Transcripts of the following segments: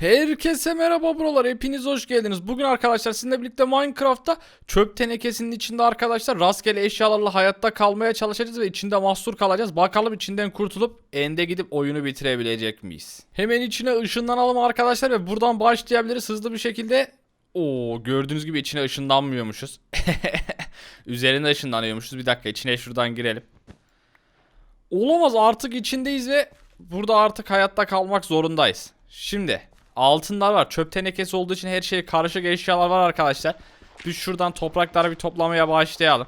Herkese merhaba buralar. Hepiniz hoş geldiniz. Bugün arkadaşlar sizinle birlikte Minecraft'ta çöp tenekesinin içinde arkadaşlar rastgele eşyalarla hayatta kalmaya çalışacağız ve içinde mahsur kalacağız. Bakalım içinden kurtulup ende gidip oyunu bitirebilecek miyiz? Hemen içine ışınlanalım arkadaşlar ve buradan başlayabiliriz hızlı bir şekilde. Oo gördüğünüz gibi içine ışınlanmıyormuşuz. Üzerine ışınlanıyormuşuz. Bir dakika içine şuradan girelim. Olamaz artık içindeyiz ve burada artık hayatta kalmak zorundayız. Şimdi altınlar var. Çöp tenekesi olduğu için her şey karışık eşyalar var arkadaşlar. Biz şuradan toprakları bir toplamaya başlayalım.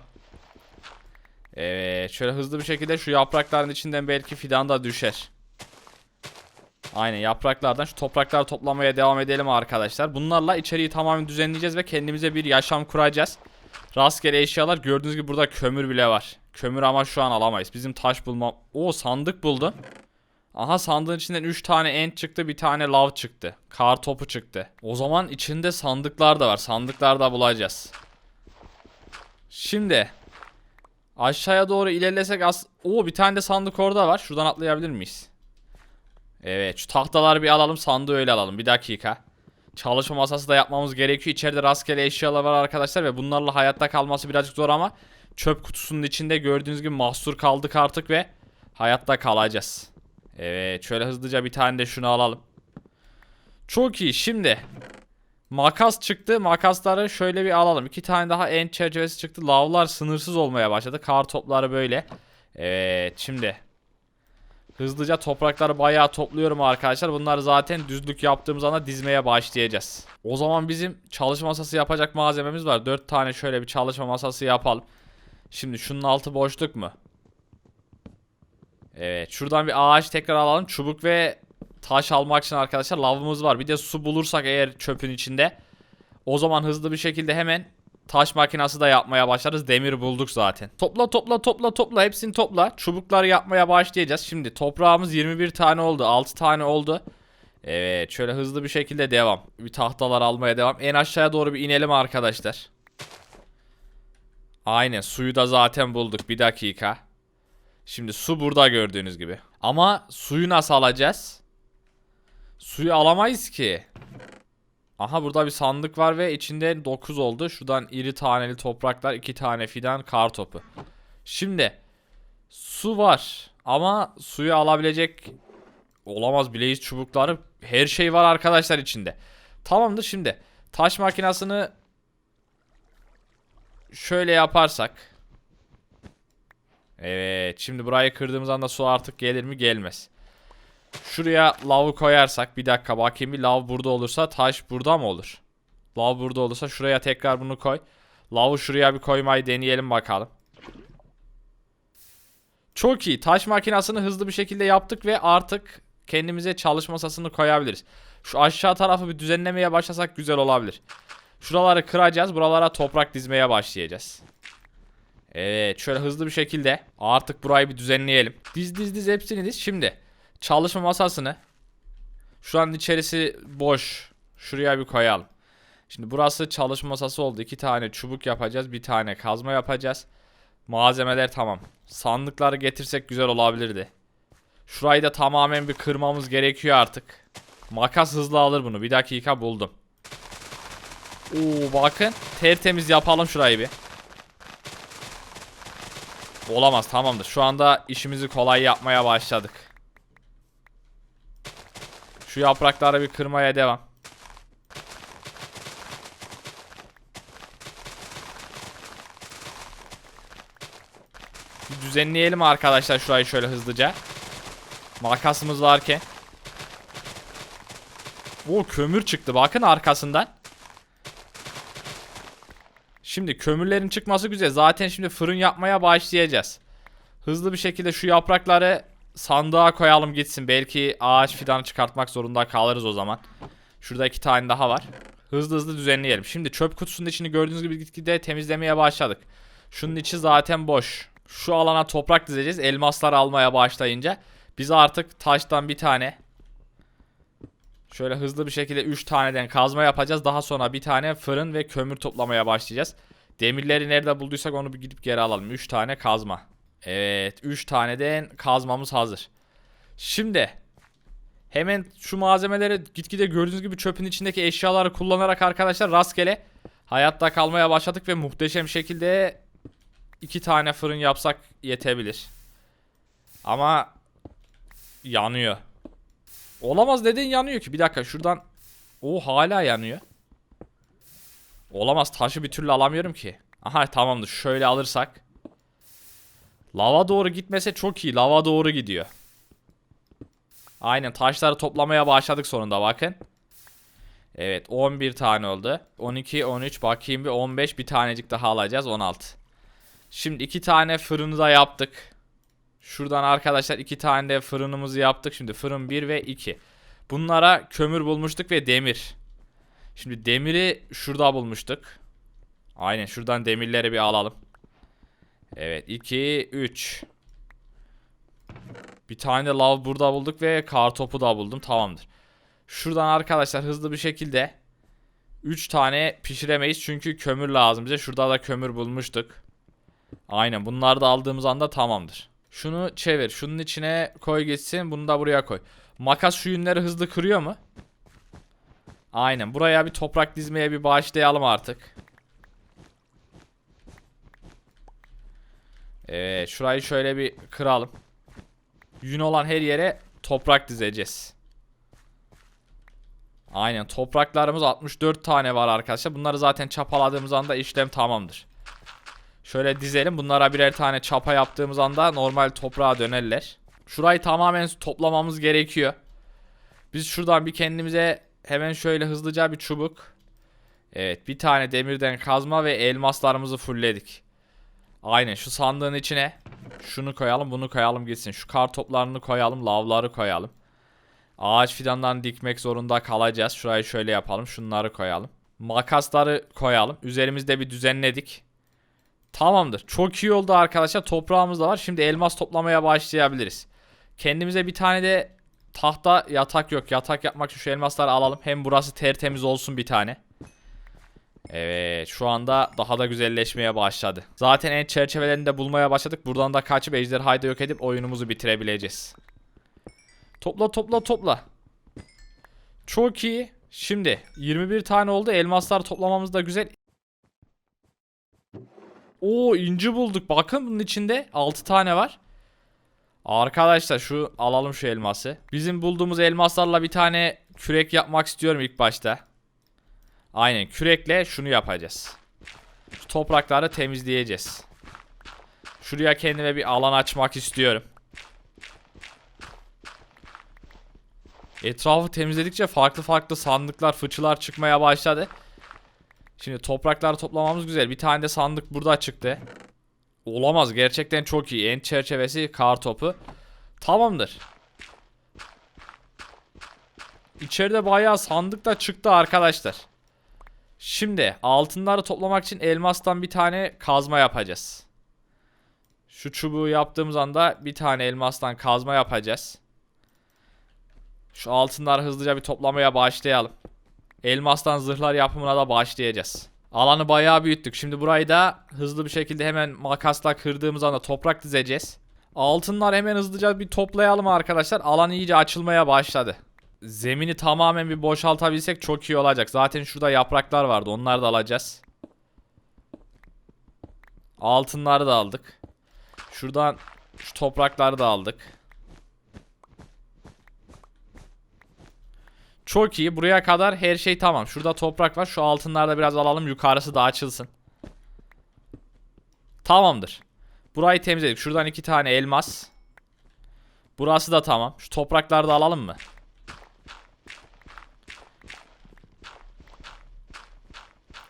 Evet şöyle hızlı bir şekilde şu yaprakların içinden belki fidan da düşer. Aynen yapraklardan şu toprakları toplamaya devam edelim arkadaşlar. Bunlarla içeriği tamamen düzenleyeceğiz ve kendimize bir yaşam kuracağız. Rastgele eşyalar gördüğünüz gibi burada kömür bile var. Kömür ama şu an alamayız. Bizim taş bulma... O sandık buldum. Aha sandığın içinden 3 tane ent çıktı bir tane lav çıktı. Kar topu çıktı. O zaman içinde sandıklar da var. Sandıklar da bulacağız. Şimdi aşağıya doğru ilerlesek as... Oo bir tane de sandık orada var. Şuradan atlayabilir miyiz? Evet şu tahtaları bir alalım sandığı öyle alalım. Bir dakika. Çalışma masası da yapmamız gerekiyor. İçeride rastgele eşyalar var arkadaşlar ve bunlarla hayatta kalması birazcık zor ama çöp kutusunun içinde gördüğünüz gibi mahsur kaldık artık ve hayatta kalacağız. Evet şöyle hızlıca bir tane de şunu alalım. Çok iyi şimdi. Makas çıktı. Makasları şöyle bir alalım. İki tane daha en çerçevesi çıktı. Lavlar sınırsız olmaya başladı. Kar topları böyle. Evet şimdi. Hızlıca toprakları bayağı topluyorum arkadaşlar. Bunları zaten düzlük yaptığımız anda dizmeye başlayacağız. O zaman bizim çalışma masası yapacak malzememiz var. 4 tane şöyle bir çalışma masası yapalım. Şimdi şunun altı boşluk mu? Evet şuradan bir ağaç tekrar alalım. Çubuk ve taş almak için arkadaşlar lavımız var. Bir de su bulursak eğer çöpün içinde. O zaman hızlı bir şekilde hemen taş makinası da yapmaya başlarız. Demir bulduk zaten. Topla topla topla topla hepsini topla. Çubukları yapmaya başlayacağız. Şimdi toprağımız 21 tane oldu. 6 tane oldu. Evet şöyle hızlı bir şekilde devam. Bir tahtalar almaya devam. En aşağıya doğru bir inelim arkadaşlar. Aynen suyu da zaten bulduk. Bir dakika. Şimdi su burada gördüğünüz gibi. Ama suyu nasıl alacağız? Suyu alamayız ki. Aha burada bir sandık var ve içinde 9 oldu. Şuradan iri taneli topraklar, 2 tane fidan, kar topu. Şimdi su var ama suyu alabilecek olamaz bileyiz çubukları. Her şey var arkadaşlar içinde. Tamamdır şimdi. Taş makinasını şöyle yaparsak Evet şimdi burayı kırdığımız anda su artık gelir mi gelmez. Şuraya lavı koyarsak bir dakika bakayım bir lav burada olursa taş burada mı olur? Lav burada olursa şuraya tekrar bunu koy. Lavı şuraya bir koymayı deneyelim bakalım. Çok iyi taş makinasını hızlı bir şekilde yaptık ve artık kendimize çalışma masasını koyabiliriz. Şu aşağı tarafı bir düzenlemeye başlasak güzel olabilir. Şuraları kıracağız buralara toprak dizmeye başlayacağız. Evet şöyle hızlı bir şekilde artık burayı bir düzenleyelim. Diz diz diz hepsini diz. Şimdi çalışma masasını şu an içerisi boş. Şuraya bir koyalım. Şimdi burası çalışma masası oldu. İki tane çubuk yapacağız. Bir tane kazma yapacağız. Malzemeler tamam. Sandıkları getirsek güzel olabilirdi. Şurayı da tamamen bir kırmamız gerekiyor artık. Makas hızlı alır bunu. Bir dakika buldum. Oo bakın. Tertemiz yapalım şurayı bir. Olamaz tamamdır. Şu anda işimizi kolay yapmaya başladık. Şu yaprakları bir kırmaya devam. Bir düzenleyelim arkadaşlar şurayı şöyle hızlıca. Makasımız varken. O kömür çıktı bakın arkasından. Şimdi kömürlerin çıkması güzel. Zaten şimdi fırın yapmaya başlayacağız. Hızlı bir şekilde şu yaprakları sandığa koyalım gitsin. Belki ağaç fidanı çıkartmak zorunda kalırız o zaman. Şurada iki tane daha var. Hızlı hızlı düzenleyelim. Şimdi çöp kutusunun içini gördüğünüz gibi gitgide temizlemeye başladık. Şunun içi zaten boş. Şu alana toprak dizeceğiz. Elmaslar almaya başlayınca. Biz artık taştan bir tane Şöyle hızlı bir şekilde 3 taneden kazma yapacağız. Daha sonra bir tane fırın ve kömür toplamaya başlayacağız. Demirleri nerede bulduysak onu bir gidip geri alalım. 3 tane kazma. Evet 3 taneden kazmamız hazır. Şimdi Hemen şu malzemeleri gitgide gördüğünüz gibi çöpün içindeki eşyaları kullanarak arkadaşlar rastgele hayatta kalmaya başladık ve muhteşem şekilde iki tane fırın yapsak yetebilir. Ama yanıyor. Olamaz dedin yanıyor ki. Bir dakika şuradan. O hala yanıyor. Olamaz taşı bir türlü alamıyorum ki. Aha tamamdır şöyle alırsak. Lava doğru gitmese çok iyi. Lava doğru gidiyor. Aynen taşları toplamaya başladık sonunda bakın. Evet 11 tane oldu. 12, 13 bakayım bir 15 bir tanecik daha alacağız 16. Şimdi iki tane fırını da yaptık. Şuradan arkadaşlar iki tane de fırınımızı yaptık. Şimdi fırın 1 ve 2. Bunlara kömür bulmuştuk ve demir. Şimdi demiri şurada bulmuştuk. Aynen şuradan demirleri bir alalım. Evet 2 3. Bir tane de lav burada bulduk ve kar topu da buldum. Tamamdır. Şuradan arkadaşlar hızlı bir şekilde 3 tane pişiremeyiz çünkü kömür lazım bize. Şurada da kömür bulmuştuk. Aynen bunları da aldığımız anda tamamdır. Şunu çevir. Şunun içine koy gitsin. Bunu da buraya koy. Makas şu yünleri hızlı kırıyor mu? Aynen. Buraya bir toprak dizmeye bir başlayalım artık. Evet. Şurayı şöyle bir kıralım. Yün olan her yere toprak dizeceğiz. Aynen. Topraklarımız 64 tane var arkadaşlar. Bunları zaten çapaladığımız anda işlem tamamdır. Şöyle dizelim. Bunlara birer tane çapa yaptığımız anda normal toprağa dönerler. Şurayı tamamen toplamamız gerekiyor. Biz şuradan bir kendimize hemen şöyle hızlıca bir çubuk. Evet bir tane demirden kazma ve elmaslarımızı fullledik. Aynen şu sandığın içine şunu koyalım bunu koyalım gitsin. Şu kar toplarını koyalım lavları koyalım. Ağaç fidandan dikmek zorunda kalacağız. Şurayı şöyle yapalım şunları koyalım. Makasları koyalım. Üzerimizde bir düzenledik. Tamamdır. Çok iyi oldu arkadaşlar. Toprağımız da var. Şimdi elmas toplamaya başlayabiliriz. Kendimize bir tane de tahta yatak yok. Yatak yapmak için şu elmasları alalım. Hem burası tertemiz olsun bir tane. Evet şu anda daha da güzelleşmeye başladı. Zaten en çerçevelerini de bulmaya başladık. Buradan da kaçıp ejderhayı da yok edip oyunumuzu bitirebileceğiz. Topla topla topla. Çok iyi. Şimdi 21 tane oldu. Elmaslar toplamamız da güzel. Oo inci bulduk. Bakın bunun içinde 6 tane var. Arkadaşlar şu alalım şu elması. Bizim bulduğumuz elmaslarla bir tane kürek yapmak istiyorum ilk başta. Aynen kürekle şunu yapacağız. Şu toprakları temizleyeceğiz. Şuraya kendime bir alan açmak istiyorum. Etrafı temizledikçe farklı farklı sandıklar, fıçılar çıkmaya başladı. Şimdi toprakları toplamamız güzel. Bir tane de sandık burada çıktı. Olamaz. Gerçekten çok iyi. En çerçevesi kar topu. Tamamdır. İçeride bayağı sandık da çıktı arkadaşlar. Şimdi altınları toplamak için elmastan bir tane kazma yapacağız. Şu çubuğu yaptığımız anda bir tane elmastan kazma yapacağız. Şu altınları hızlıca bir toplamaya başlayalım. Elmastan zırhlar yapımına da başlayacağız. Alanı bayağı büyüttük. Şimdi burayı da hızlı bir şekilde hemen makasla kırdığımız anda toprak dizeceğiz. Altınlar hemen hızlıca bir toplayalım arkadaşlar. Alan iyice açılmaya başladı. Zemini tamamen bir boşaltabilsek çok iyi olacak. Zaten şurada yapraklar vardı. Onları da alacağız. Altınları da aldık. Şuradan şu toprakları da aldık. Çok iyi. Buraya kadar her şey tamam. Şurada toprak var. Şu altınları da biraz alalım. Yukarısı da açılsın. Tamamdır. Burayı temizledik. Şuradan iki tane elmas. Burası da tamam. Şu toprakları da alalım mı?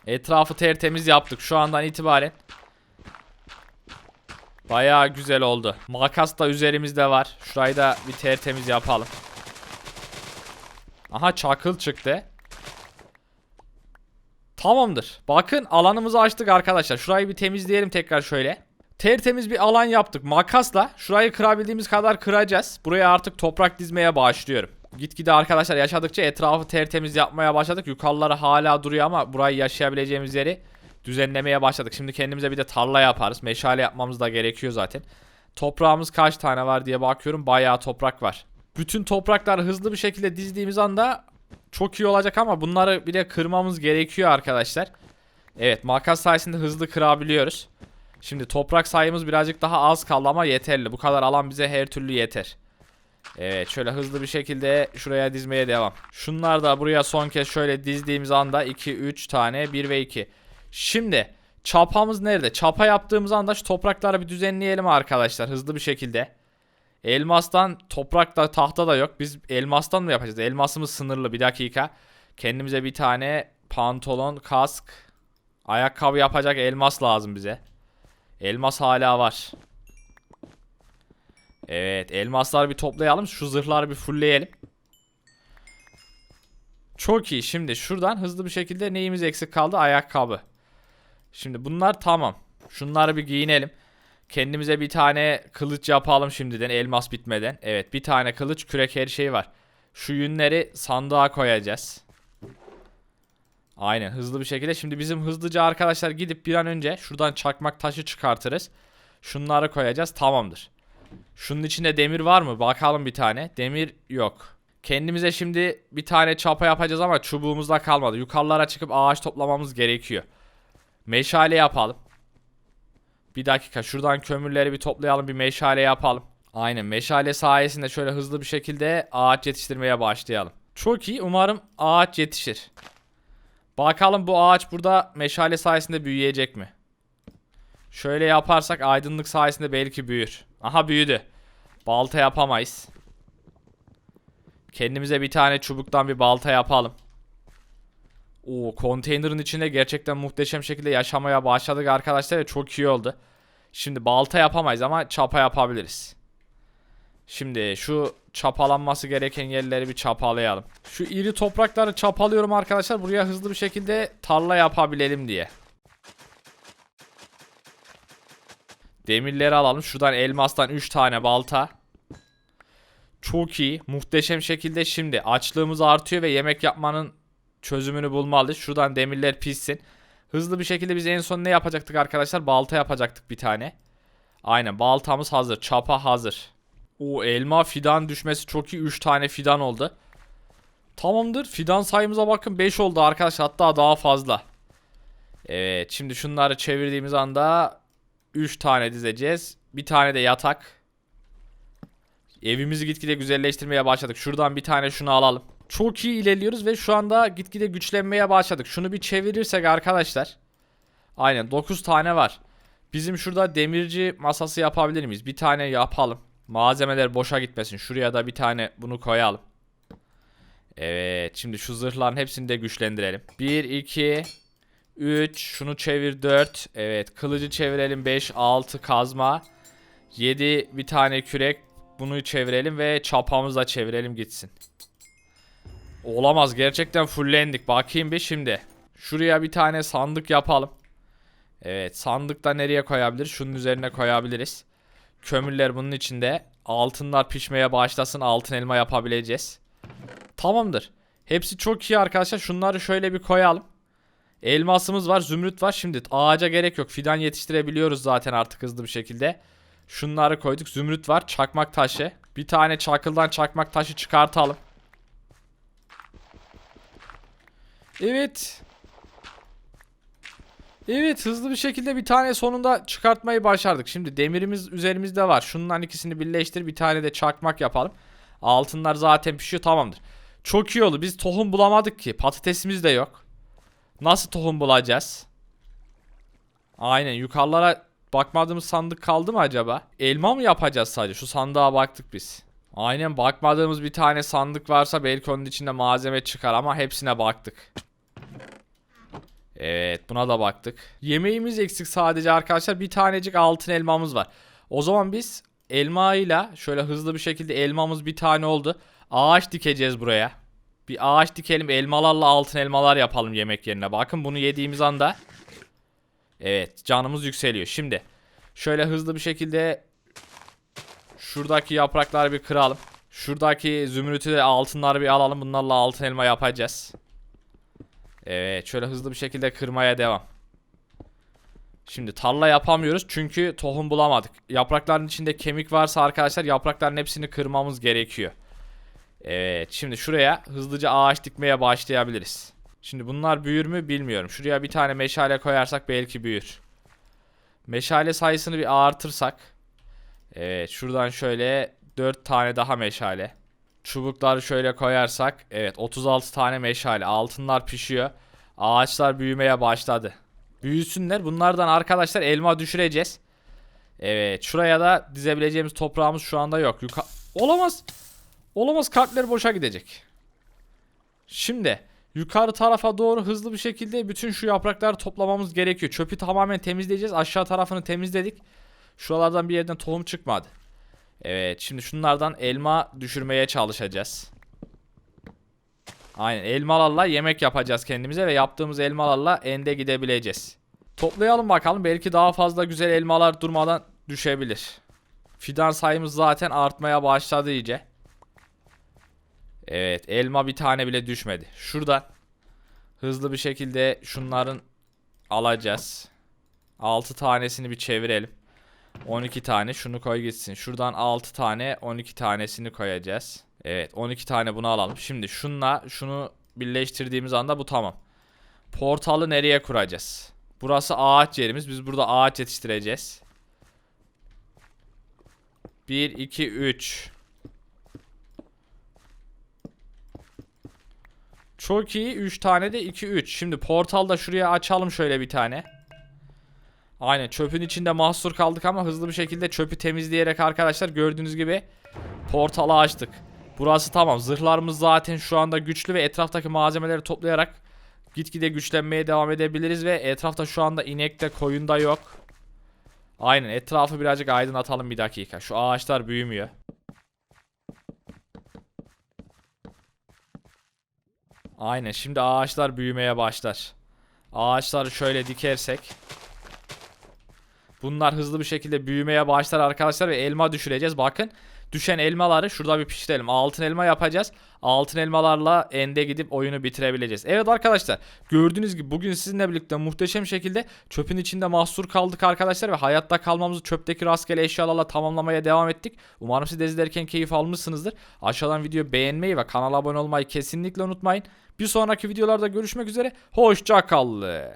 Etrafı tertemiz yaptık. Şu andan itibaren Bayağı güzel oldu. Makas da üzerimizde var. Şurayı da bir tertemiz yapalım. Aha çakıl çıktı. Tamamdır. Bakın alanımızı açtık arkadaşlar. Şurayı bir temizleyelim tekrar şöyle. Tertemiz bir alan yaptık. Makasla şurayı kırabildiğimiz kadar kıracağız. Buraya artık toprak dizmeye başlıyorum. Gitgide arkadaşlar yaşadıkça etrafı tertemiz yapmaya başladık. Yukarıları hala duruyor ama burayı yaşayabileceğimiz yeri düzenlemeye başladık. Şimdi kendimize bir de tarla yaparız. Meşale yapmamız da gerekiyor zaten. Toprağımız kaç tane var diye bakıyorum. Bayağı toprak var. Bütün toprakları hızlı bir şekilde dizdiğimiz anda çok iyi olacak ama bunları bir de kırmamız gerekiyor arkadaşlar. Evet makas sayesinde hızlı kırabiliyoruz. Şimdi toprak sayımız birazcık daha az kaldı ama yeterli. Bu kadar alan bize her türlü yeter. Evet şöyle hızlı bir şekilde şuraya dizmeye devam. Şunlar da buraya son kez şöyle dizdiğimiz anda 2, 3 tane 1 ve 2. Şimdi çapamız nerede? Çapa yaptığımız anda şu toprakları bir düzenleyelim arkadaşlar hızlı bir şekilde. Elmastan toprak da tahta da yok. Biz elmastan mı yapacağız? Elmasımız sınırlı bir dakika. Kendimize bir tane pantolon, kask, ayakkabı yapacak elmas lazım bize. Elmas hala var. Evet elmasları bir toplayalım. Şu zırhları bir fullleyelim. Çok iyi. Şimdi şuradan hızlı bir şekilde neyimiz eksik kaldı? Ayakkabı. Şimdi bunlar tamam. Şunları bir giyinelim. Kendimize bir tane kılıç yapalım şimdiden elmas bitmeden. Evet bir tane kılıç kürek her şey var. Şu yünleri sandığa koyacağız. Aynen hızlı bir şekilde. Şimdi bizim hızlıca arkadaşlar gidip bir an önce şuradan çakmak taşı çıkartırız. Şunları koyacağız tamamdır. Şunun içinde demir var mı? Bakalım bir tane. Demir yok. Kendimize şimdi bir tane çapa yapacağız ama çubuğumuzda kalmadı. Yukarılara çıkıp ağaç toplamamız gerekiyor. Meşale yapalım. Bir dakika şuradan kömürleri bir toplayalım bir meşale yapalım. Aynen meşale sayesinde şöyle hızlı bir şekilde ağaç yetiştirmeye başlayalım. Çok iyi umarım ağaç yetişir. Bakalım bu ağaç burada meşale sayesinde büyüyecek mi? Şöyle yaparsak aydınlık sayesinde belki büyür. Aha büyüdü. Balta yapamayız. Kendimize bir tane çubuktan bir balta yapalım. Oo konteynerin içinde gerçekten muhteşem şekilde yaşamaya başladık arkadaşlar ve çok iyi oldu. Şimdi balta yapamayız ama çapa yapabiliriz. Şimdi şu çapalanması gereken yerleri bir çapalayalım. Şu iri toprakları çapalıyorum arkadaşlar buraya hızlı bir şekilde tarla yapabilelim diye. Demirleri alalım. Şuradan elmastan 3 tane balta. Çok iyi. Muhteşem şekilde şimdi açlığımız artıyor ve yemek yapmanın çözümünü bulmalıyız. Şuradan demirler pişsin. Hızlı bir şekilde biz en son ne yapacaktık arkadaşlar? Balta yapacaktık bir tane. Aynen baltamız hazır. Çapa hazır. O elma fidan düşmesi çok iyi. 3 tane fidan oldu. Tamamdır. Fidan sayımıza bakın 5 oldu arkadaşlar. Hatta daha fazla. Evet şimdi şunları çevirdiğimiz anda 3 tane dizeceğiz. Bir tane de yatak. Evimizi gitgide güzelleştirmeye başladık. Şuradan bir tane şunu alalım. Çok iyi ilerliyoruz ve şu anda gitgide güçlenmeye başladık. Şunu bir çevirirsek arkadaşlar. Aynen 9 tane var. Bizim şurada demirci masası yapabilir miyiz? Bir tane yapalım. Malzemeler boşa gitmesin. Şuraya da bir tane bunu koyalım. Evet şimdi şu zırhların hepsini de güçlendirelim. 1, 2, 3 şunu çevir 4 evet kılıcı çevirelim 5 6 kazma 7 bir tane kürek bunu çevirelim ve çapamızı da çevirelim gitsin Olamaz gerçekten fullendik bakayım bir şimdi Şuraya bir tane sandık yapalım Evet sandıkta nereye koyabiliriz şunun üzerine koyabiliriz Kömürler bunun içinde altınlar pişmeye başlasın altın elma yapabileceğiz Tamamdır Hepsi çok iyi arkadaşlar şunları şöyle bir koyalım Elmasımız var, zümrüt var. Şimdi ağaca gerek yok. Fidan yetiştirebiliyoruz zaten artık hızlı bir şekilde. Şunları koyduk. Zümrüt var, çakmak taşı. Bir tane çakıldan çakmak taşı çıkartalım. Evet. Evet hızlı bir şekilde bir tane sonunda çıkartmayı başardık. Şimdi demirimiz üzerimizde var. Şundan ikisini birleştir bir tane de çakmak yapalım. Altınlar zaten pişiyor tamamdır. Çok iyi oldu. Biz tohum bulamadık ki. Patatesimiz de yok. Nasıl tohum bulacağız? Aynen yukarılara bakmadığımız sandık kaldı mı acaba? Elma mı yapacağız sadece? Şu sandığa baktık biz. Aynen bakmadığımız bir tane sandık varsa belki onun içinde malzeme çıkar ama hepsine baktık. Evet buna da baktık. Yemeğimiz eksik sadece arkadaşlar. Bir tanecik altın elmamız var. O zaman biz elmayla şöyle hızlı bir şekilde elmamız bir tane oldu. Ağaç dikeceğiz buraya. Bir ağaç dikelim elmalarla altın elmalar yapalım yemek yerine. Bakın bunu yediğimiz anda Evet canımız yükseliyor. Şimdi şöyle hızlı bir şekilde şuradaki yaprakları bir kıralım. Şuradaki zümrütü de altınları bir alalım. Bunlarla altın elma yapacağız. Evet şöyle hızlı bir şekilde kırmaya devam. Şimdi tarla yapamıyoruz çünkü tohum bulamadık. Yaprakların içinde kemik varsa arkadaşlar yaprakların hepsini kırmamız gerekiyor. Evet şimdi şuraya hızlıca ağaç dikmeye başlayabiliriz. Şimdi bunlar büyür mü bilmiyorum. Şuraya bir tane meşale koyarsak belki büyür. Meşale sayısını bir artırsak. Evet şuradan şöyle 4 tane daha meşale. Çubukları şöyle koyarsak. Evet 36 tane meşale. Altınlar pişiyor. Ağaçlar büyümeye başladı. Büyüsünler. Bunlardan arkadaşlar elma düşüreceğiz. Evet şuraya da dizebileceğimiz toprağımız şu anda yok. Yuka Olamaz. Olamaz kalpler boşa gidecek. Şimdi yukarı tarafa doğru hızlı bir şekilde bütün şu yaprakları toplamamız gerekiyor. Çöpü tamamen temizleyeceğiz. Aşağı tarafını temizledik. Şuralardan bir yerden tohum çıkmadı. Evet şimdi şunlardan elma düşürmeye çalışacağız. Aynen elmalarla yemek yapacağız kendimize ve yaptığımız elmalarla ende gidebileceğiz. Toplayalım bakalım belki daha fazla güzel elmalar durmadan düşebilir. Fidan sayımız zaten artmaya başladı iyice. Evet elma bir tane bile düşmedi. Şuradan hızlı bir şekilde şunların alacağız. 6 tanesini bir çevirelim. 12 tane şunu koy gitsin. Şuradan 6 tane 12 tanesini koyacağız. Evet 12 tane bunu alalım. Şimdi şunla şunu birleştirdiğimiz anda bu tamam. Portalı nereye kuracağız? Burası ağaç yerimiz. Biz burada ağaç yetiştireceğiz. 1 2 3 Çok iyi. 3 tane de 2 3. Şimdi portal da şuraya açalım şöyle bir tane. Aynen çöpün içinde mahsur kaldık ama hızlı bir şekilde çöpü temizleyerek arkadaşlar gördüğünüz gibi portalı açtık. Burası tamam. Zırhlarımız zaten şu anda güçlü ve etraftaki malzemeleri toplayarak gitgide güçlenmeye devam edebiliriz ve etrafta şu anda inek de koyun da yok. Aynen etrafı birazcık aydınlatalım bir dakika. Şu ağaçlar büyümüyor. Aynen şimdi ağaçlar büyümeye başlar. Ağaçları şöyle dikersek. Bunlar hızlı bir şekilde büyümeye başlar arkadaşlar ve elma düşüreceğiz. Bakın düşen elmaları şurada bir pişirelim. Altın elma yapacağız. Altın elmalarla ende gidip oyunu bitirebileceğiz. Evet arkadaşlar gördüğünüz gibi bugün sizinle birlikte muhteşem şekilde çöpün içinde mahsur kaldık arkadaşlar ve hayatta kalmamızı çöpteki rastgele eşyalarla tamamlamaya devam ettik. Umarım siz de izlerken keyif almışsınızdır. Aşağıdan videoyu beğenmeyi ve kanala abone olmayı kesinlikle unutmayın. Bir sonraki videolarda görüşmek üzere. Hoşça kalın.